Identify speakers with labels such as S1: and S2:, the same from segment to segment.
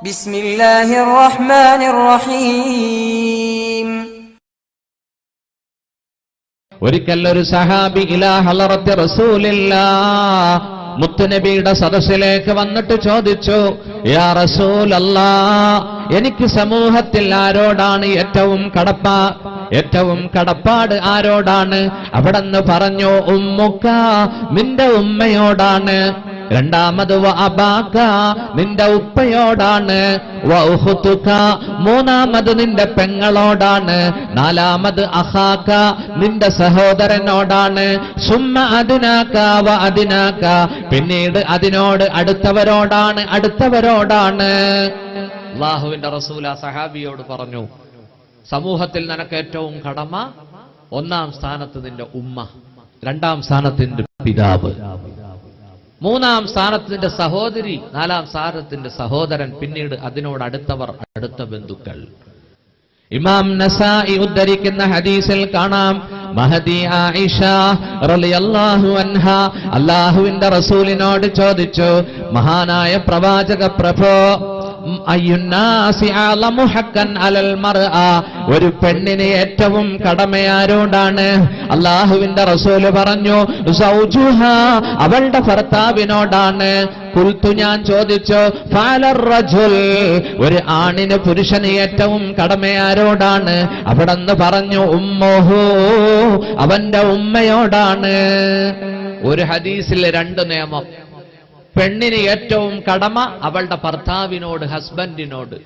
S1: ബിസ്മില്ലാഹിർ റഹ്മാനിർ റഹീം
S2: ഒരിക്കൽ ഒരു സഹാബി ഇലാ ഹലറത്ത് റസൂലില്ലാ മുത്തുനബിയുടെ സദസ്സിലേക്ക് വന്നിട്ട് ചോദിച്ചു യാ റസൂൽ എനിക്ക് സമൂഹത്തിൽ ആരോടാണ് ഏറ്റവും കടപ്പ? ഏറ്റവും കടപ്പാട് ആരോടാണ്? അവിടെ പറഞ്ഞു ഉമ്മുക്ക നിന്റെ ഉമ്മയോടാണ്. രണ്ടാമത് വ അബാക്ക നിന്റെ ഉപ്പയോടാണ്. മൂന്നാമത് നിന്റെ പെങ്ങളോടാണ്. നാലാമത് അഹാക്ക നിന്റെ സഹോദരനോടാണ്. സുമ്മ അതിനാക്ക വ അതിനാക്ക. പിന്നീട് അതിനോട് അടുത്തവരോടാണ് അടുത്തവരോടാണ്. അള്ളാഹുവിന്റെ റസൂല സഹാബിയോട് പറഞ്ഞു സമൂഹത്തിൽ നിനക്ക് ഏറ്റവും കടമ ഒന്നാം സ്ഥാനത്ത് നിന്റെ ഉമ്മ രണ്ടാം സ്ഥാനത്തിന്റെ പിതാവ്. മൂന്നാം സ്ഥാനത്തിന്റെ സഹോദരി നാലാം സ്ഥാനത്തിന്റെ സഹോദരൻ പിന്നീട് അതിനോട് അടുത്തവർ അടുത്ത ബന്ധുക്കൾ. ഇമാം നസായി ഉദ്ധരിക്കുന്ന ഹദീസിൽ കാണാം മഹദി ആയിഷ റളിയല്ലാഹു അൻഹ അല്ലാഹുവിന്റെ റസൂലിനോട് ചോദിച്ചു മഹാനായ പ്രവാചക പ്രഭോ ഒരു പെണ്ണിന് ഏറ്റവും കടമയാരോടാണ്. അള്ളാഹുവിന്റെ റസൂൽ പറഞ്ഞു സൗജുഹ അവളുടെ ഭർത്താവിനോടാണ്. കുൽത്തു ഞാൻ ചോദിച്ചു ഫാലർ റജുൽ. ഒരു ആണിന് പുരുഷന് ഏറ്റവും കടമയാരോടാണ്. അവിടെന്ന് പറഞ്ഞു ഉമ്മോഹോ അവന്റെ ഉമ്മയോടാണ്. ഒരു ഹദീസിലെ രണ്ട് നിയമം. പെണ്ണിന് ഏറ്റവും കടമ അവളുടെ ഭർത്താവിനോട് ഹസ്ബൻഡിനോട്.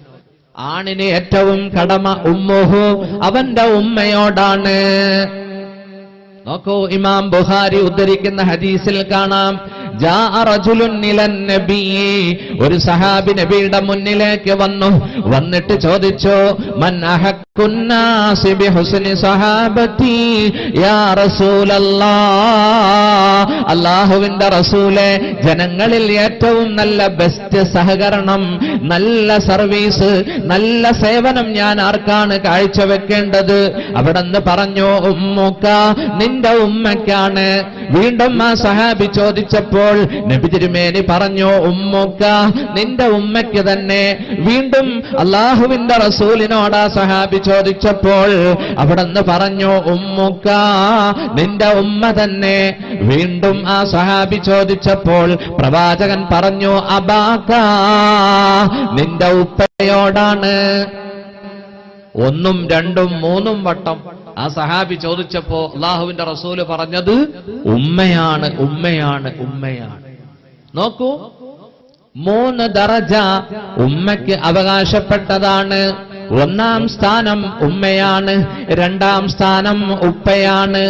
S2: ആണിന് ഏറ്റവും കടമ ഉമ്മുഹു അവന്റെ ഉമ്മയോടാണ്. നോക്കൂ ഇമാം ബുഹാരി ഉദ്ധരിക്കുന്ന ഹദീസിൽ കാണാം. ഒരു സഹാബി നബിയുടെ മുന്നിലേക്ക് വന്നു. വന്നിട്ട് ചോദിച്ചു മൻ അഹക്കുന്നാസി അല്ലാഹുവിന്റെ റസൂലെ ജനങ്ങളിൽ ഏറ്റവും നല്ല ബെസ്റ്റ് സഹകരണം നല്ല സർവീസ് നല്ല സേവനം ഞാൻ ആർക്കാണ് കാഴ്ചവെക്കേണ്ടത്? അവിടെ നിന്ന് പറഞ്ഞു ഉമ്മുക്ക നിന്റെ ഉമ്മയ്ക്കാണ് വീണ്ടും ആ സഹാബി ചോദിച്ചപ്പോൾ നബി തിരുമേനി പറഞ്ഞു ഉമ്മുക്ക നിന്റെ ഉമ്മയ്ക്ക് തന്നെ. വീണ്ടും അള്ളാഹുവിന്റെ റസൂലിനോട് ആ സഹാബി ചോദിച്ചപ്പോൾ അവിടെ നിന്ന് പറഞ്ഞു ഉമ്മുക്ക നിന്റെ ഉമ്മ തന്നെ. വീണ്ടും ആ സഹാബി ചോദിച്ചപ്പോൾ പ്രവാചകൻ പറഞ്ഞു അബാക്ക നിന്റെ ഉപ്പയോടാണ്. ഒന്നും രണ്ടും മൂന്നും വട്ടം ആ സഹാബി ചോദിച്ചപ്പോ അള്ളാഹുവിന്റെ റസൂൽ പറഞ്ഞത് ഉമ്മയാണ് ഉമ്മയാണ് ഉമ്മയാണ്. നോക്കൂ മൂന്ന് ദറജ ഉമ്മയ്ക്ക് അവകാശപ്പെട്ടതാണ്. ഒന്നാം സ്ഥാനം ഉമ്മയാണ് രണ്ടാം സ്ഥാനം ഉപ്പയാണ്.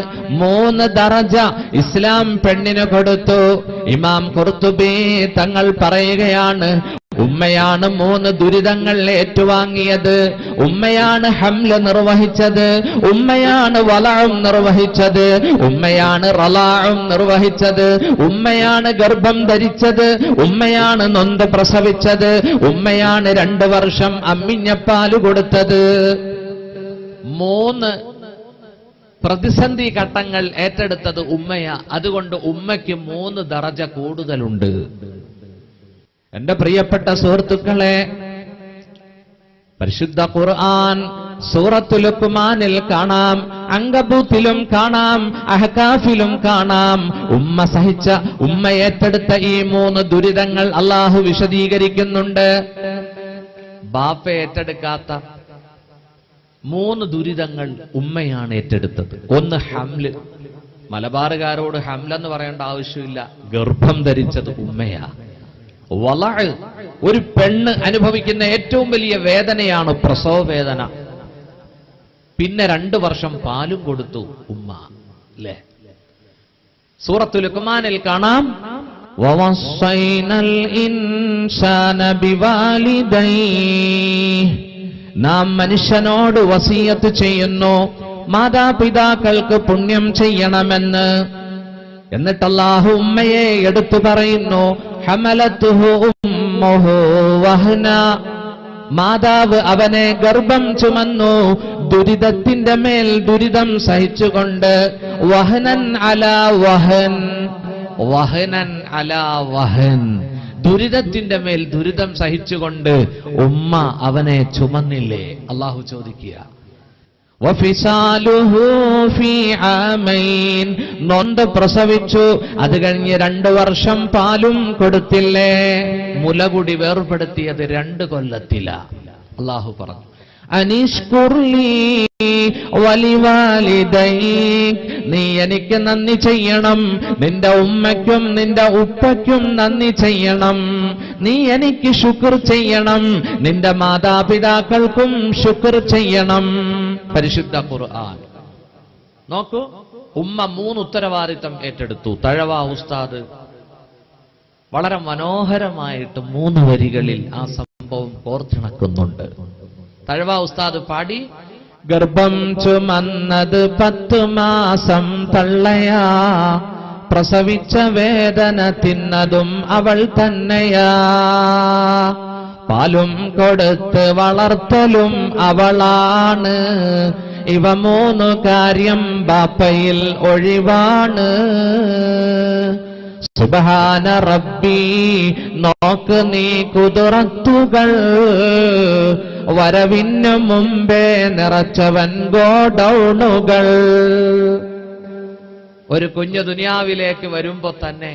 S2: മൂന്ന് ദറജ ഇസ്ലാം പെണ്ണിന് കൊടുത്തു. ഇമാം കുർത്തുബി തങ്ങൾ പറയുകയാണ് ഉമ്മയാണ് മൂന്ന് ദുരിതങ്ങൾ ഏറ്റുവാങ്ങിയത്. ഉമ്മയാണ് ഹംല നിർവഹിച്ചത്. ഉമ്മയാണ് വലാവും നിർവഹിച്ചത്. ഉമ്മയാണ് റലാവും നിർവഹിച്ചത്. ഉമ്മയാണ് ഗർഭം ധരിച്ചത്. ഉമ്മയാണ് നൊന്ത് പ്രസവിച്ചത്. ഉമ്മയാണ് രണ്ട് വർഷം അമ്മിഞ്ഞപ്പാൽ കൊടുത്തത്. മൂന്ന് പ്രതിസന്ധി ഘട്ടങ്ങൾ ഏറ്റെടുത്തത് ഉമ്മയാ. അതുകൊണ്ട് ഉമ്മയ്ക്ക് മൂന്ന് ദറജ കൂടുതലുണ്ട്. എന്റെ പ്രിയപ്പെട്ട സുഹൃത്തുക്കളെ പരിശുദ്ധ ഖുർആൻ സൂറത്തു ലുക്മാനിൽ കാണാം അങ്കബൂത്തിലും കാണാം അഹ്കാഫിലും കാണാം. ഉമ്മ സഹിച്ച ഉമ്മ ഏറ്റെടുത്ത ഈ മൂന്ന് ദുരിതങ്ങൾ അള്ളാഹു വിശദീകരിക്കുന്നുണ്ട്. ബാപ്പ ഏറ്റെടുക്കാത്ത മൂന്ന് ദുരിതങ്ങൾ ഉമ്മയാണ് ഏറ്റെടുത്തത്. ഒന്ന് ഹംൽ. മലബാറുകാരോട് ഹംലെന്ന് പറയേണ്ട ആവശ്യമില്ല. ഗർഭം ധരിച്ചത് ഉമ്മയാ. വള ഒരു പെണ്ണ് അനുഭവിക്കുന്ന ഏറ്റവും വലിയ വേദനയാണ് പ്രസവ വേദന. പിന്നെ രണ്ടു വർഷം പാലും കൊടുത്തു ഉമ്മ. അല്ലേ സൂറത്തു ലുക്മാനിൽ കാണാം. നാം മനുഷ്യനോട് വസീയത്ത് ചെയ്യുന്നു. മാതാപിതാക്കൾക്ക് പുണ്യം ചെയ്യണമെന്ന്. എന്നിട്ടല്ലാഹു ഉമ്മയെ എടുത്തു പറയുന്നു. ഉമ്മുഹു വഹ്ന. മാതാവ് അവനെ ഗർഭം ചുമന്നു. ദുരിതത്തിന്റെ മേൽ ദുരിതം സഹിച്ചുകൊണ്ട് വഹനൻ അല വഹൻ. വഹനൻ അല വഹൻ. ദുരിതത്തിന്റെ മേൽ ദുരിതം സഹിച്ചുകൊണ്ട് ഉമ്മ അവനെ ചുമന്നില്ലേ? അള്ളാഹു ചോദിക്കുക. നൊന്ത് പ്രസവിച്ചു. അത് കഴിഞ്ഞ് രണ്ടു വർഷം പാലും കൊടുത്തില്ലേ? മുലകുടി വേർപെടുത്തിയത് രണ്ട് കൊല്ലത്തില. അള്ളാഹു പറഞ്ഞു. നീ എനിക്ക് നന്ദി ചെയ്യണം. നിന്റെ ഉമ്മയ്ക്കും നിന്റെ ഉപ്പയ്ക്കും നന്ദി ചെയ്യണം. നീ എനിക്ക് ശുക്ർ ചെയ്യണം. നിന്റെ മാതാപിതാക്കൾക്കും ശുക്ർ ചെയ്യണം. പരിശുദ്ധ ഖുർആൻ. നോക്കൂ ഉമ്മ മൂന്ന് ഉത്തരവാദിത്തം ഏറ്റെടുത്തു. തഴവ ഉസ്താദ്. വളരെ മനോഹരമായിട്ട് മൂന്ന് വരികളിൽ ആ സംഭവം കോർത്തിണക്കുന്നുണ്ട്. തഴവ ഉസ്താദ് പാടി ഗർഭം ചുമന്നത് പത്ത് മാസം തള്ളയാ പ്രസവിച്ച വേദന തിന്നതും അവൾ തന്നെയാ. പാലും കൊടുത്ത് വളർത്തലും അവളാണ്. ഇവ മൂന്നു കാര്യം ബാപ്പയിൽ ഒഴിവാണ്. സുബഹാന റബ്ബി നോക്ക് നീ കുതിറത്തുകൾ വരവിനു മുമ്പേ നിറച്ചവൻ ഗോഡൌണുകൾ. ഒരു കുഞ്ഞു ദുനിയാവിലേക്ക് വരുമ്പോ തന്നെ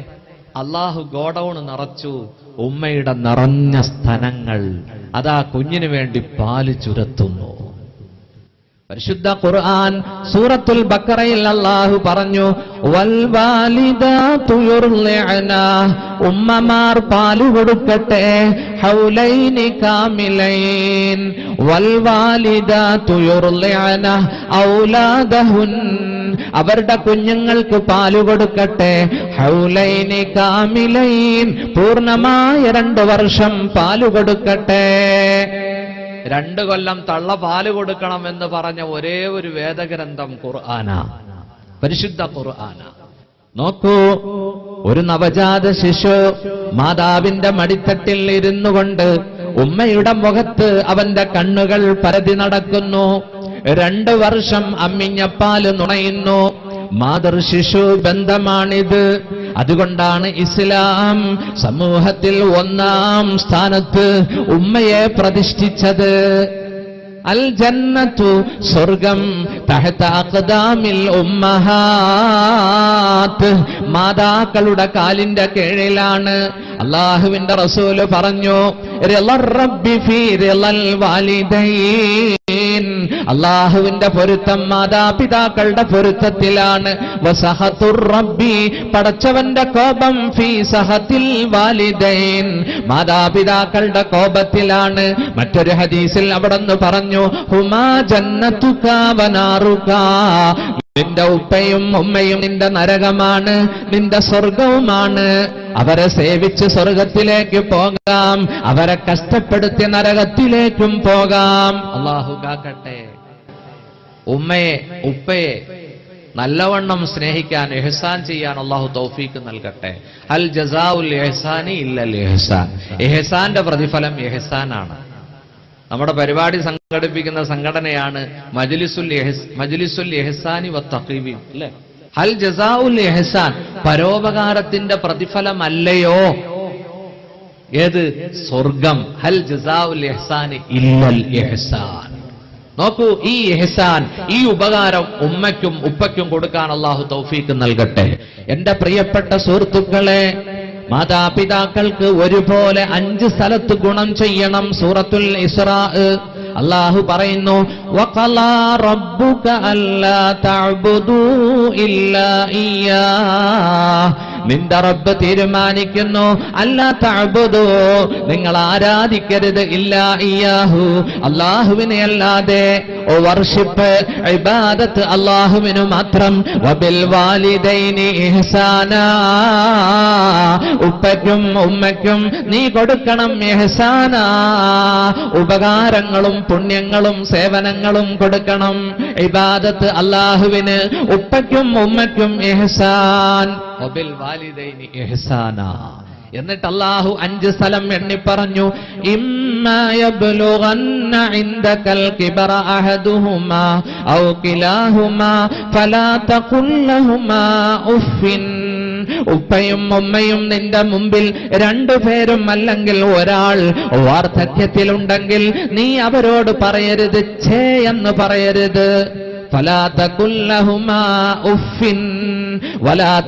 S2: അള്ളാഹു ഗോഡൌൺ നിറച്ചു ഉമ്മയുടെ നിറഞ്ഞ സ്ഥലങ്ങൾ അതാ കുഞ്ഞിനു വേണ്ടി പാൽ ചുരത്തുന്നു. പരിശുദ്ധ ഖുർആൻ സൂറത്തുൽ ബക്കറയിൽ അള്ളാഹു പറഞ്ഞു ഉമ്മമാർ പാൽ കൊടുക്കട്ടെ ഹൗലൈനി ഔലാദഹുൻ അവരുടെ കുഞ്ഞുങ്ങൾക്ക് പാൽ കൊടുക്കട്ടെ. ഹൗലൈനി കാമിലൈൻ പൂർണമായ രണ്ട് വർഷം പാൽ കൊടുക്കട്ടെ. രണ്ട് കൊല്ലം തള്ള പാൽ കൊടുക്കണം എന്ന് പറഞ്ഞ ഒരേ ഒരു വേദഗ്രന്ഥം ഖുർആന. പരിശുദ്ധ ഖുർആന. നോക്കൂ ഒരു നവജാത ശിശു മാതാവിന്റെ മടിത്തട്ടിൽ ഇരുന്നു കൊണ്ട് ഉമ്മയുടെ മുഖത്ത് അവന്റെ കണ്ണുകൾ പരതി നടക്കുന്നു. രണ്ട് വർഷം അമ്മിഞ്ഞപ്പാൽ നുണയുന്നു. മാതൃ ശിശു ബന്ധമാണിത്. അതുകൊണ്ടാണ് ഇസ്ലാം സമൂഹത്തിൽ ഒന്നാം സ്ഥാനത്ത് ഉമ്മയെ പ്രതിഷ്ഠിച്ചത്. അൽ ജന്നത്തു സ്വർഗം തഹത്ത അഖദാമിൽ ഉമ്മഹാത്ത്. മാതാക്കളുടെ കാലിന്റെ കീഴിലാണ്. അള്ളാഹുവിന്റെ റസൂൽ പറഞ്ഞു അള്ളാഹുവിന്റെ പൊരുത്തം മാതാപിതാക്കളുടെ പൊരുത്തത്തിലാണ്. റബ്ബി പടച്ചവന്റെ കോപം ഫീ സഹത്തിൽ വാലിദൈൻ. മാതാപിതാക്കളുടെ കോപത്തിലാണ്. മറ്റൊരു ഹദീസിൽ അവിടെന്ന് പറഞ്ഞു ഹുമാ ജന്നത്തുക വനാറുക നിന്റെ ഉപ്പയും ഉമ്മയും നിന്റെ നരകമാണ് നിന്റെ സ്വർഗവുമാണ് അവരെ സേവിച്ച് സ്വർഗത്തിലേക്ക് പോകാം അവരെ കഷ്ടപ്പെടുത്തി നരകത്തിലേക്കും പോകാം. അള്ളാഹു കാക്കട്ടെ. ഉമ്മയെ ഉപ്പയെ നല്ലവണ്ണം സ്നേഹിക്കാൻ എഹ്സാൻ ചെയ്യാൻ അള്ളാഹു തൗഫീക്ക് നൽകട്ടെ. അൽ ജസാഉൽ എഹ്സാനി ഇല്ലൽ എഹ്സാൻ. എഹ്സാന്റെ പ്രതിഫലം എഹ്സാനാണ്. നമ്മുടെ പരിപാടി സംഘടിപ്പിക്കുന്ന സംഘടനയാണ് മജ്ലിസുൽ മജ്ലിസുൽ എഹസാനി വത്തഖീബി അല്ലേ? ഹൽ ജസാഉൽ എഹ്സാൻ പരോപകാരത്തിന്റെ പ്രതിഫലമല്ലയോ? ഏത്? സ്വർഗം. ഹൽ ജസാഉൽ എഹ്സാനി ഇല്ലൽ എഹ്സാൻ നോക്കൂ ഈ എഹ്സാൻ ഈ ഉപകാരം ഉമ്മയ്ക്കും ഉപ്പയ്ക്കും കൊടുക്കാൻ അള്ളാഹു തൗഫീക്ക് നൽകട്ടെ. എന്റെ പ്രിയപ്പെട്ട സുഹൃത്തുക്കളെ മാതാപിതാക്കൾക്ക് ഒരുപോലെ അഞ്ച് സ്ഥലത്ത് ഗുണം ചെയ്യണം. സൂറത്തുൽ ഇസ്രാ. അള്ളാഹു പറയുന്നു റബ്ബുക അല്ലാ ഇല്ലാ ഇയ്യാ. നിന്റെ റബ്ബ് തീരുമാനിക്കുന്നു. അല്ലാത്ത അബുദോ നിങ്ങൾ ആരാധിക്കരുത് ഇല്ല ഇയാഹു അള്ളാഹുവിനെ അല്ലാതെ. വർഷിപ്പ് ഇബാദത്ത് അള്ളാഹുവിനു മാത്രം. വബിൽ വാലിദൈനി ഇഹ്സാനാ. ഉപ്പയ്ക്കും ഉമ്മയ്ക്കും നീ കൊടുക്കണം എഹസാന ഉപകാരങ്ങളും പുണ്യങ്ങളും സേവനങ്ങളും കൊടുക്കണം. ഇബാദത്ത് അള്ളാഹുവിന് ഉപ്പയ്ക്കും ഉമ്മയ്ക്കും ഇഹ്സാൻ വബിൽ വാലിദൈനി എഹസാന. എന്നിട്ട് അള്ളാഹു അഞ്ച് സ്ഥലം എണ്ണി പറഞ്ഞു ഇമ്മാ ഉപ്പയും ഉമ്മയും നിന്റെ മുമ്പിൽ രണ്ടുപേരും അല്ലെങ്കിൽ ഒരാൾ വാർദ്ധക്യത്തിലുണ്ടെങ്കിൽ നീ അവരോട് പറയരുത് ചേ എന്ന് പറയരുത്. ഫലാത്തുല്ലഹുമാ ഉഫിൻ വലാ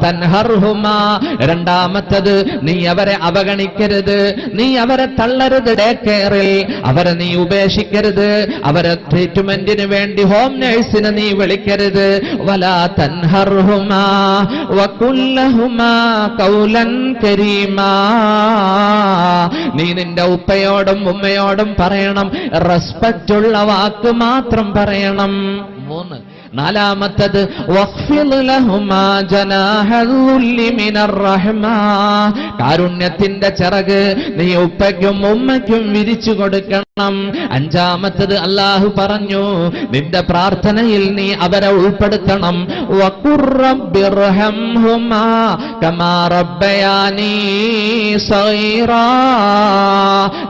S2: രണ്ടാമത്തത് നീ അവരെ അവഗണിക്കരുത്. നീ അവരെ തള്ളരുത് ഡേ കെയറിൽ അവരെ നീ ഉപേക്ഷിക്കരുത്. അവരെ ട്രീറ്റ്മെന്റിന് വേണ്ടി ഹോം നേഴ്സിനെ നീ വിളിക്കരുത്. വലാ തൻഹർഹുമാ. നീ നിന്റെ ഉപ്പയോടും ഉമ്മയോടും പറയണം. റെസ്പെക്റ്റ് ഉള്ള വാക്ക് മാത്രം പറയണം. മൂന്ന്. നാലാമത്തത് കാരുണ്യത്തിന്റെ ചിറക് നീ ഉപ്പയ്ക്കും ഉമ്മയ്ക്കും വിരിച്ചു കൊടുക്കണം. അഞ്ചാമത്തത് അല്ലാഹു പറഞ്ഞു നിന്റെ പ്രാർത്ഥനയിൽ നീ അവരെ ഉൾപ്പെടുത്തണം.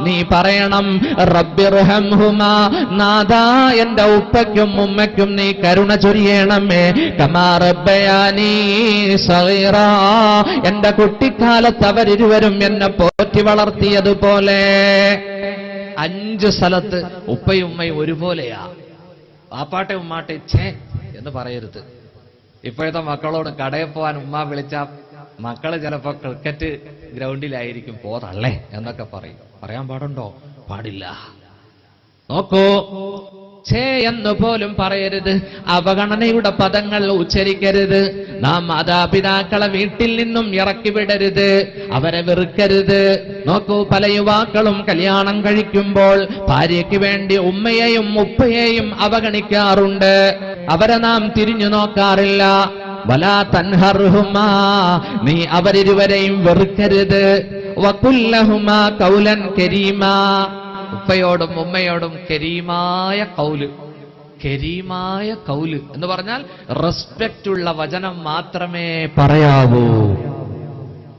S2: നീ പറയണം റബ്ബിർഹം ഹുമാ നാദാ എന്റെ ഉപ്പയ്ക്കും ഉമ്മയ്ക്കും നീ കരുണ ചൊരിയണമേ. കമാ റബ്ബയാനീ എന്റെ കുട്ടിക്കാലത്ത് അവരിരുവരും എന്നെ പോറ്റി വളർത്തിയതുപോലെ. അഞ്ച് സ്ഥലത്ത് ഉപ്പയും ഉമ്മയും ഒരുപോലെയാ. വാപ്പാട്ടെ ഉമ്മാട്ടെ ഛേ എന്ന് പറയരുത്. ഇപ്പോഴത്തെ മക്കളോട് കടയിൽ പോവാൻ ഉമ്മ വിളിച്ച മക്കൾ ചിലപ്പോ ക്രിക്കറ്റ് ഗ്രൗണ്ടിലായിരിക്കും പോതള്ളേ എന്നൊക്കെ പറയും. പറയാൻ പാടുണ്ടോ? പാടില്ല. നോക്കൂ. ഛേ എന്ന് പോലും പറയരുത്. അവഗണനയുടെ പദങ്ങൾ ഉച്ചരിക്കരുത്. നാം മാതാപിതാക്കളെ വീട്ടിൽ നിന്നും ഇറക്കി വിടരുത്. അവരെ വെറുക്കരുത്. നോക്കൂ പല യുവാക്കളും കല്യാണം കഴിക്കുമ്പോൾ ഭാര്യയ്ക്ക് വേണ്ടി ഉമ്മയെയും ഉപ്പയെയും അവഗണിക്കാറുണ്ട്. അവരെ നാം തിരിഞ്ഞു നോക്കാറില്ല. വലാ തൻഹർഹുമാ നീ അവരിരുവരെയും വെറുക്കരുത്. വകുല്ലഹുമാ കൗലൻ കരീമാ. ഉപ്പയോടും ഉമ്മയോടും കരീമായ കൗൽ. കരീമായ കൗൽ എന്ന് പറഞ്ഞാൽ റെസ്പെക്റ്റ് ഉള്ള വചനം മാത്രമേ പറയാവൂ.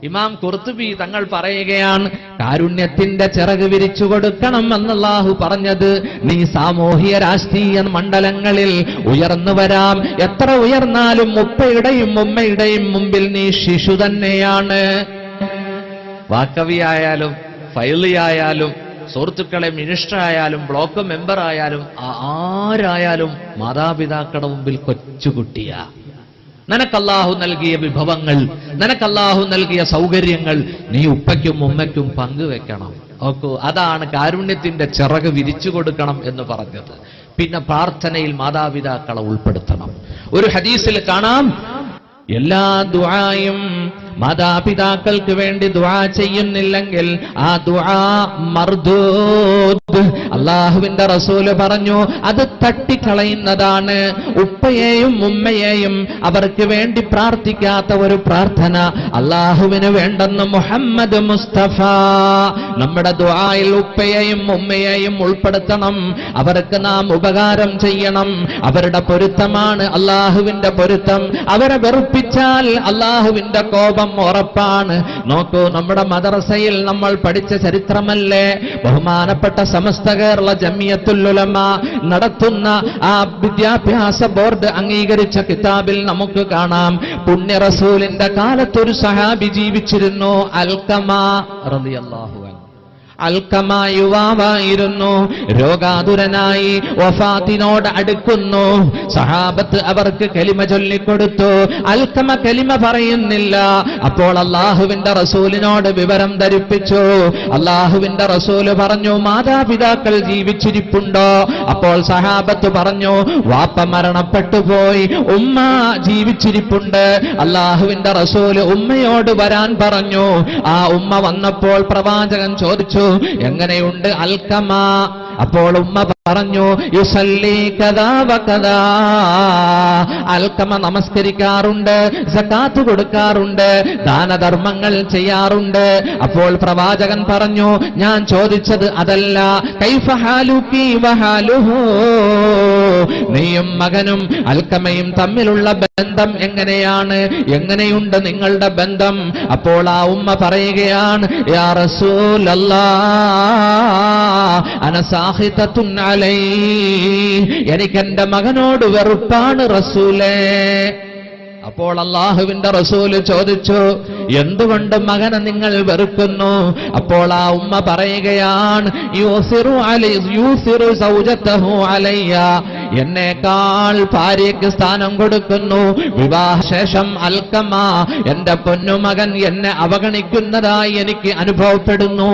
S2: ഇമാം കുർത്തുബി തങ്ങൾ പറയുകയാണ് കാരുണ്യത്തിന്റെ ചിറക് വിരിച്ചു കൊടുക്കണം എന്നല്ലാഹു പറഞ്ഞത് നീ സാമൂഹിക രാഷ്ട്രീയ മണ്ഡലങ്ങളിൽ ഉയർന്നു വരാം. എത്ര ഉയർന്നാലും ഉപ്പയുടെയും ഉമ്മയുടെയും മുമ്പിൽ നീ ശിശു തന്നെയാണ്. വാക്കവിയായാലും ഫൈലിയായാലും സുഹൃത്തുക്കളെ മിനിസ്റ്റർ ആയാലും ബ്ലോക്ക് മെമ്പർ ആയാലും ആരായാലും മാതാപിതാക്കളുടെ മുമ്പിൽ കൊച്ചുകുട്ടിയാ. നിനക്കല്ലാഹു നൽകിയ വിഭവങ്ങൾ നിനക്കല്ലാഹു നൽകിയ സൗകര്യങ്ങൾ നീ ഉപ്പയ്ക്കും ഉമ്മയ്ക്കും പങ്കുവെക്കണം. ഓക്കു അതാണ് കാരുണ്യത്തിന്റെ ചിറക് വിരിച്ചു കൊടുക്കണം എന്ന് പറഞ്ഞത്. പിന്നെ പ്രാർത്ഥനയിൽ മാതാപിതാക്കളെ ഉൾപ്പെടുത്തണം. ഒരു ഹദീസിൽ കാണാം. എല്ലാ ദുആയും മാതാപിതാക്കൾക്ക് വേണ്ടി ദ്വാ ചെയ്യുന്നില്ലെങ്കിൽ ആ ദ്വാ മർദൂദ്. അള്ളാഹുവിന്റെ റസൂൽ പറഞ്ഞു അത് തട്ടിക്കളയുന്നതാണ്. ഉപ്പയെയും ഉമ്മയെയും അവർക്ക് വേണ്ടി പ്രാർത്ഥിക്കാത്ത ഒരു പ്രാർത്ഥന. അള്ളാഹുവിന് വേണ്ടെന്ന് മുഹമ്മദ് മുസ്തഫ. നമ്മുടെ ദ്വായിൽ ഉപ്പയെയും ഉമ്മയെയും ഉൾപ്പെടുത്തണം. അവർക്ക് നാം ഉപകാരം ചെയ്യണം. അവരുടെ പൊരുത്തമാണ് അള്ളാഹുവിന്റെ പൊരുത്തം. അവരെ വെറുപ്പിച്ചാൽ അള്ളാഹുവിന്റെ കോപം ഉറപ്പാണ്. നോക്കൂ നമ്മുടെ മദ്രസയിൽ നമ്മൾ പഠിച്ച ചരിത്രമല്ലേ? ബഹുമാനപ്പെട്ട സമസ്ത കേരള ജമിയത്തുല്ലുലമ നടത്തുന്ന ആ വിദ്യാഭ്യാസ ബോർഡ് അംഗീകരിച്ച കിതാബിൽ നമുക്ക് കാണാം. പുണ്യ റസൂലിന്റെ കാലത്തൊരു സഹാബി ജീവിച്ചിരുന്നു അൽക്കമ റളിയല്ലാഹു അൽക്കമ യുവാവായിരുന്നു. രോഗാതുരനായി വഫാത്തിനോട് അടുക്കുന്നു. സഹാബത്ത് അവർക്ക് കലിമ ചൊല്ലിക്കൊടുത്തു. അൽക്കമ കലിമ പറയുന്നില്ല. അപ്പോൾ അള്ളാഹുവിന്റെ റസൂലിനോട് വിവരം ധരിപ്പിച്ചു. അള്ളാഹുവിന്റെ റസൂൽ പറഞ്ഞു മാതാപിതാക്കൾ ജീവിച്ചിരിപ്പുണ്ടോ? അപ്പോൾ സഹാബത്ത് പറഞ്ഞു വാപ്പ മരണപ്പെട്ടു പോയി. ഉമ്മ ജീവിച്ചിരിപ്പുണ്ട്. അള്ളാഹുവിന്റെ റസൂൽ ഉമ്മയോട് വരാൻ പറഞ്ഞു. ആ ഉമ്മ വന്നപ്പോൾ പ്രവാചകൻ ചോദിച്ചു എങ്ങനെയുണ്ട്? അൽക്കമ അപ്പോൾ ഉമ്മ പറഞ്ഞു യുസല്ലി അൽക്കമ നമസ്കരിക്കാറുണ്ട് സക്കാത്ത് കൊടുക്കാറുണ്ട് ദാനധർമ്മങ്ങൾ ചെയ്യാറുണ്ട്. അപ്പോൾ പ്രവാചകൻ പറഞ്ഞു ഞാൻ ചോദിച്ചത് അതല്ല. നീയും മകനും അൽക്കമയും തമ്മിലുള്ള ബന്ധം എങ്ങനെയാണ്? എങ്ങനെയുണ്ട് നിങ്ങളുടെ ബന്ധം? അപ്പോൾ ആ ഉമ്മ പറയുകയാണ് യാ റസൂലല്ലാ എനിക്ക് എന്റെ മകനോട് വെറുപ്പാണ് റസൂലേ. അപ്പോൾ അള്ളാഹുവിന്റെ റസൂൽ ചോദിച്ചു എന്തുകൊണ്ട് മകനെ നിങ്ങൾ വെറുക്കുന്നു? അപ്പോൾ ആ ഉമ്മ പറയുകയാണ് എന്നേക്കാൾ ഭാര്യയ്ക്ക് സ്ഥാനം കൊടുക്കുന്നു. വിവാഹശേഷം അൽക്കമ. എന്റെ പൊന്നുമകൻ എന്നെ അവഗണിക്കുന്നതായി എനിക്ക് അനുഭവപ്പെടുന്നു.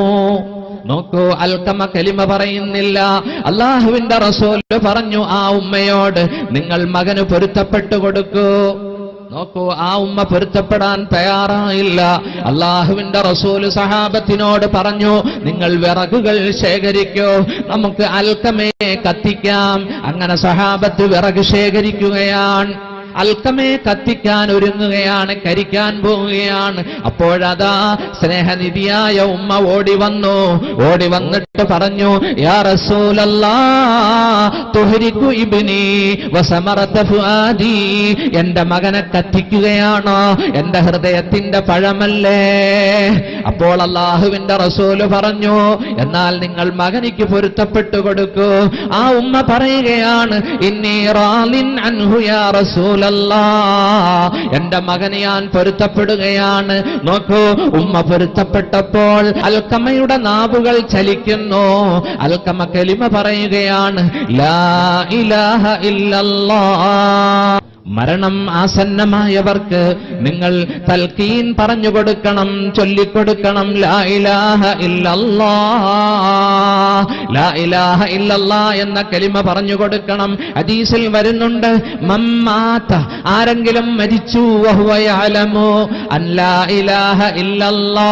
S2: നോക്കൂ അൽക്കമ കലിമ പറയുന്നില്ല. അള്ളാഹുവിന്റെ റസൂൽ പറഞ്ഞു ആ ഉമ്മയോട് നിങ്ങൾ മകന് പൊരുത്തപ്പെട്ടു കൊടുക്കൂ. നോക്കൂ ആ ഉമ്മ പൊരുത്തപ്പെടാൻ തയ്യാറായില്ല. അള്ളാഹുവിന്റെ റസൂൽ സഹാബത്തിനോട് പറഞ്ഞു നിങ്ങൾ വിറകുകൾ ശേഖരിക്കൂ നമുക്ക് അൽക്കമയെ കത്തിക്കാം. അങ്ങനെ സഹാബത്ത് വിറക് ശേഖരിക്കുകയാണ്. അൽക്കമയെ കത്തിക്കാൻ ഒരുങ്ങുകയാണ് കരിക്കാൻ പോവുകയാണ്. അപ്പോഴതാ സ്നേഹനിധിയായ ഉമ്മ ഓടി വന്നു. ഓടി വന്നിട്ട് പറഞ്ഞു യാ റസൂലല്ലാ ഫുആദി. എന്റെ മകനെ കത്തിക്കുകയാണോ? എന്റെ ഹൃദയത്തിന്റെ പഴമല്ലേ? അപ്പോൾ അള്ളാഹുവിന്റെ റസൂൽ പറഞ്ഞു എന്നാൽ നിങ്ങൾ മകനിക്ക് പൊരുത്തപ്പെട്ടു കൊടുക്കൂ ആ ഉമ്മ പറയുകയാണ് ഇന്നി റാലിൻ അൻഹു യാ എന്റെ മകൻ ഞാൻ പൊരുത്തപ്പെടുകയാണ്. നോക്കൂ ഉമ്മ പൊരുത്തപ്പെട്ടപ്പോൾ അൽക്കമ്മയുടെ നാവുകൾ ചലിക്കുന്നു. അൽക്കമ്മ കലിമ പറയുകയാണ് ലാ ഇലാഹ ഇല്ലല്ലാ. മരണം ആസന്നമായവർക്ക് നിങ്ങൾ തൽക്കീൻ പറഞ്ഞു കൊടുക്കണം ചൊല്ലിക്കൊടുക്കണം. ലാ ഇലാഹ ഇല്ലല്ലാ ലാ ഇലാഹ ഇല്ലല്ലാ എന്ന കലിമ പറഞ്ഞു കൊടുക്കണം ഹദീസിൽ വരുന്നുണ്ട് മമ്മാത്ത ആരെങ്കിലും മരിച്ചു വഹുവയാലമോ ഇലാഹ ഇല്ലല്ലാ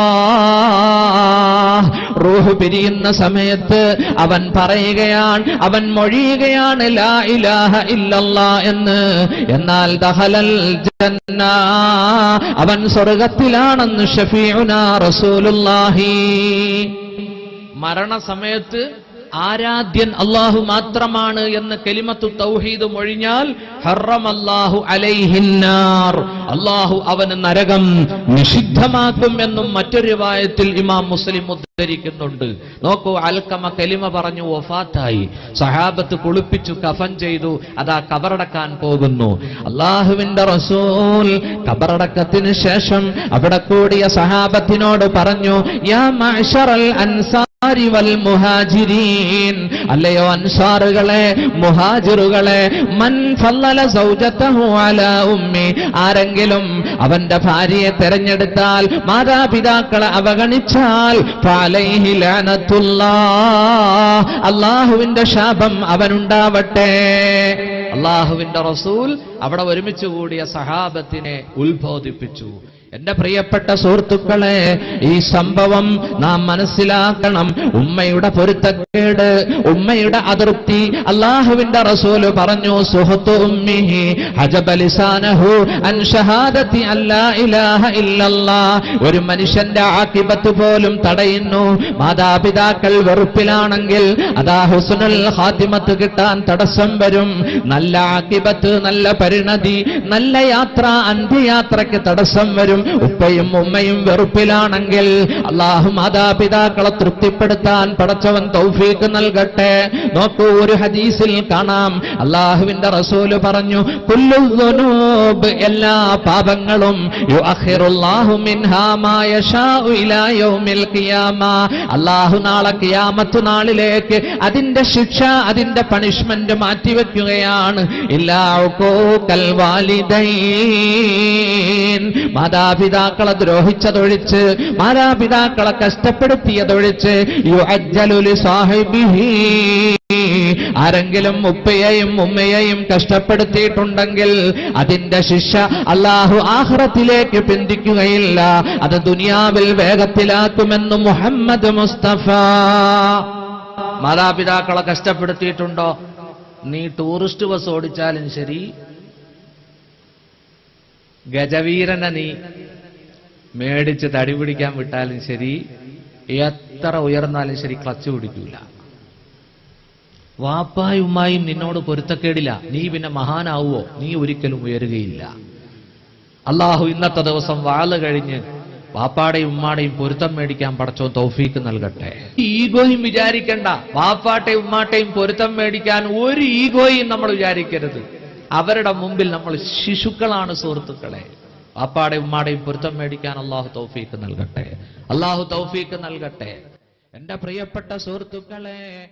S2: റൂഹ് പിരിയുന്ന സമയത്ത് അവൻ പറയുകയാണ് അവൻ മൊഴിയുകയാണ് ലാ ഇലാഹ ഇല്ലല്ലാ എന്ന് എന്നാൽ ദഹലൽ ജന്ന. അവൻ സ്വർഗത്തിലാണെന്ന് ഷഫീഉന റസൂലുല്ലാഹി മരണസമയത്ത് ആരാധ്യൻ അള്ളാഹു മാത്രമാണ് എന്ന് കെലിമത്തു തൗഹീദ് മൊഴിഞ്ഞാൽ ഹറമല്ലാഹു അലൈഹിന്നാർ അള്ളാഹു അവന് നരകം നിഷിദ്ധമാക്കും എന്നും മറ്റൊരു വായത്തിൽ ഇമാം മുസ്ലിം ഉദ്ധരിക്കുന്നുണ്ട്. നോക്കൂ അൽക്കമ കെലിമ പറഞ്ഞു വഫാത്തായി. സഹാബത്ത് കുളിപ്പിച്ചു കഫൻ ചെയ്തു അതാ കബറടക്കാൻ പോകുന്നു. അള്ളാഹുവിന്റെ റസൂൽ കബറടക്കത്തിന് ശേഷം അവിടെ കൂടിയ സഹാബത്തിനോട് പറഞ്ഞു യാ അൻസാർ അല്ലയോ അൻസാറുകളെ മുഹാജിറുകളെ മൻ ഉമ്മി. ആരെങ്കിലും അവന്റെ ഭാര്യയെ തെരഞ്ഞെടുത്താൽ മാതാപിതാക്കളെ അവഗണിച്ചാൽ അള്ളാഹുവിന്റെ ശാപം അവനുണ്ടാവട്ടെ. അള്ളാഹുവിന്റെ റസൂൽ അവിടെ ഒരുമിച്ച് കൂടിയ സഹാബത്തിനെ ഉത്ബോധിപ്പിച്ചു. എന്റെ പ്രിയപ്പെട്ട സുഹൃത്തുക്കളെ ഈ സംഭവം നാം മനസ്സിലാക്കണം. ഉമ്മയുടെ പൊരുത്തക്കേട് ഉമ്മയുടെ അതിർത്തി അള്ളാഹുവിന്റെ റസൂൽ പറഞ്ഞു സുഹത്തു ഉമ്മിഹി ഇല്ലല്ലാ. ഒരു മനുഷ്യന്റെ ആക്കിപത്ത് പോലും തടയുന്നു. മാതാപിതാക്കൾ വെറുപ്പിലാണെങ്കിൽ അതാ ഹുസുനൽ ഹാത്തിമത്ത് കിട്ടാൻ തടസ്സം വരും. നല്ല ആക്കിപത്ത് നല്ല പരിണതി നല്ല യാത്ര അന്ത്യയാത്രയ്ക്ക് തടസ്സം വരും. ഉപ്പയും ഉമ്മയും വെറുപ്പിലാണെങ്കിൽ അള്ളാഹു മാതാപിതാക്കളെ തൃപ്തിപ്പെടുത്താൻ പടച്ചവൻ തൗഫീക്ക് നൽകട്ടെ. നോക്കൂ ഒരു ഹദീസിൽ കാണാം. അള്ളാഹുവിന്റെ റസൂൽ പറഞ്ഞു എല്ലാ പാപങ്ങളും അള്ളാഹു നാളെ ഖിയാമത്ത് നാളിലേക്ക് അതിന്റെ ശിക്ഷ അതിന്റെ പണിഷ്മെന്റ് മാറ്റിവെക്കുകയാണ്. ഉഖൂഖൽ വാലിദൈൻ. മാതാപിതാക്കളെ ദ്രോഹിച്ചതൊഴിച്ച് മാതാപിതാക്കളെ കഷ്ടപ്പെടുത്തിയതൊഴിച്ച് സാഹിബിഹി. ആരെങ്കിലും ഉപ്പയെയും ഉമ്മയെയും കഷ്ടപ്പെടുത്തിയിട്ടുണ്ടെങ്കിൽ അതിന്റെ ശിക്ഷ അള്ളാഹു ആഹ്റത്തിലേക്ക് പിന്തിക്കുകയില്ല. അത് ദുനിയാവിൽ വേഗത്തിലാക്കുമെന്ന് മുഹമ്മദ് മുസ്തഫ. മാതാപിതാക്കളെ കഷ്ടപ്പെടുത്തിയിട്ടുണ്ടോ? നീ ടൂറിസ്റ്റ് ബസ് ഓടിച്ചാലും ശരി ഗജവീരനെ നീ മേടിച്ച് തടി പിടിക്കാൻ വിട്ടാലും ശരി എത്ര ഉയർന്നാലും ശരി ക്ലച്ച് പിടിക്കൂല. വാപ്പായും നിന്നോട് പൊരുത്തക്കേടില്ല. നീ പിന്നെ മഹാനാവുമോ നീ ഒരിക്കലും ഉയരുകയില്ല. അള്ളാഹു ഇന്നത്തെ ദിവസം വാൾ കഴിഞ്ഞ് വാപ്പാടെയും ഉമ്മാടെയും പൊരുത്തം മേടിക്കാൻ പടച്ചോ തൗഫീക്ക് നൽകട്ടെ. ഈഗോയും വിചാരിക്കണ്ട. വാപ്പാട്ടെയും ഉമ്മാട്ടെയും പൊരുത്തം മേടിക്കാൻ ഒരു ഈഗോയും നമ്മൾ വിചാരിക്കരുത്. അവരുടെ മുമ്പിൽ നമ്മൾ ശിശുക്കളാണ് സുഹൃത്തുക്കളെ. അപ്പാടെയും ഉമ്മാടെയും പൊരുത്തം മേടിക്കാൻ അള്ളാഹു തൗഫീക്ക് നൽകട്ടെ. അള്ളാഹു തൗഫീക്ക് നൽകട്ടെ. എന്റെ പ്രിയപ്പെട്ട സുഹൃത്തുക്കളെ